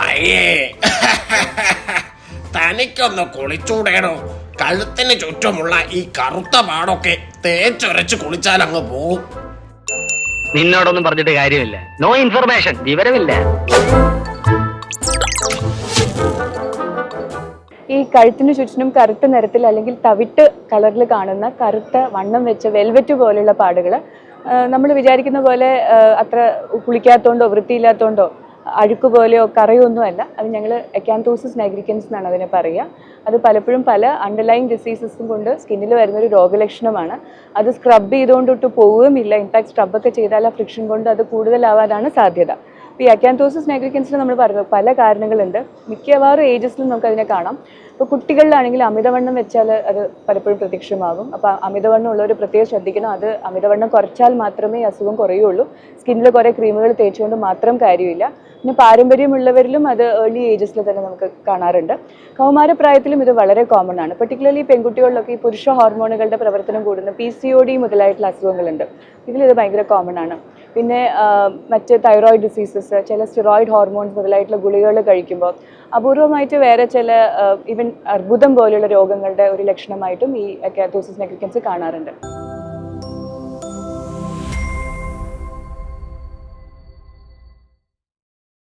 അയ്യേ തനിക്കൊന്ന് കുളിച്ചൂടേണോ കഴുത്തിന് ചുറ്റുമുള്ള ഈ കറുത്ത പാടൊക്കെ തേച്ചൊരച്ച് കുളിച്ചാൽ അങ്ങ് പോകും നിന്നോടൊന്നും പറഞ്ഞിട്ട് കാര്യമില്ല. നോ ഇൻഫർമേഷൻ വിവരമില്ല. ഈ കഴുത്തിനു ചുറ്റിനും കറുത്ത നിറത്തിൽ അല്ലെങ്കിൽ തവിട്ട് കളറിൽ കാണുന്ന കറുത്ത വണ്ണം വെച്ച വെൽവെറ്റ് പോലെയുള്ള പാടുകൾ നമ്മൾ വിചാരിക്കുന്ന പോലെ അത്ര കുളിക്കാത്തോണ്ടോ വൃത്തിയില്ലാത്തോണ്ടോ അഴുക്ക് പോലെയോ കറയോ ഒന്നും അല്ല അത് ഞങ്ങൾ എക്കാന്തോസിസ് നൈഗ്രിക്കൻസ് എന്നാണ് അതിനെ പറയുക. അത് പലപ്പോഴും പല അണ്ടർലൈൻ ഡിസീസസും കൊണ്ട് സ്കിന്നിൽ വരുന്ന ഒരു രോഗലക്ഷണമാണ്. അത് സ്ക്രബ് ചെയ്തുകൊണ്ടിട്ട് പോവുകയുമില്ല. ഇൻഫാക്ട് സ്ക്രബൊക്കെ ചെയ്താൽ ആ ഫ്രിക്ഷൻ കൊണ്ട് അത് കൂടുതലാവാനാണ് സാധ്യത. ഈ അക്യാൻതോസിസ് നൈഗ്രിക്കൻസിൽ നമ്മൾ പറഞ്ഞു പല കാരണങ്ങളുണ്ട്. മിക്കവാറും ഏജസിലും നമുക്ക് അതിനെ കാണാം. ഇപ്പോൾ കുട്ടികളിലാണെങ്കിൽ അമിതവണ്ണം വെച്ചാൽ അത് പലപ്പോഴും പ്രത്യക്ഷമാകും. അപ്പോൾ അമിതവണ്ണം ഉള്ളവർ പ്രത്യേകം ശ്രദ്ധിക്കണം. അത് അമിതവണ്ണം കുറച്ചാൽ മാത്രമേ അസുഖം കുറയുള്ളൂ. സ്കിന്നിൽ കുറേ ക്രീമുകൾ തേച്ചുകൊണ്ട് മാത്രം കാര്യമില്ല. പിന്നെ പാരമ്പര്യമുള്ളവരിലും അത് ഏർലി ഏജസിൽ തന്നെ നമുക്ക് കാണാറുണ്ട്. കൗമാരപ്രായത്തിലും ഇത് വളരെ കോമൺ ആണ്. പെർട്ടിക്കുലർലി പെൺകുട്ടികളിലൊക്കെ ഈ പുരുഷ ഹോർമോണുകളുടെ പ്രവർത്തനം കൂടുന്ന പി സി ഒ ഡി മുതലായിട്ടുള്ള അസുഖങ്ങളുണ്ട്. ഇതിൽ ഇത് ഭയങ്കര കോമൺ ആണ്. പിന്നെ മറ്റ് തൈറോയിഡ് ഡിസീസസ് ചില സ്റ്റിറോയിഡ് ഹോർമോൺസ് മുതലായിട്ടുള്ള ഗുളികകൾ കഴിക്കുമ്പോൾ അപൂർവമായിട്ട് വേറെ ചില ഈവൻ അർബുദം പോലെയുള്ള രോഗങ്ങളുടെ ഒരു ലക്ഷണമായിട്ടും ഈ അക്കാത്തോസിസ് നെഗ്രിക്കൻസ് കാണാറുണ്ട്.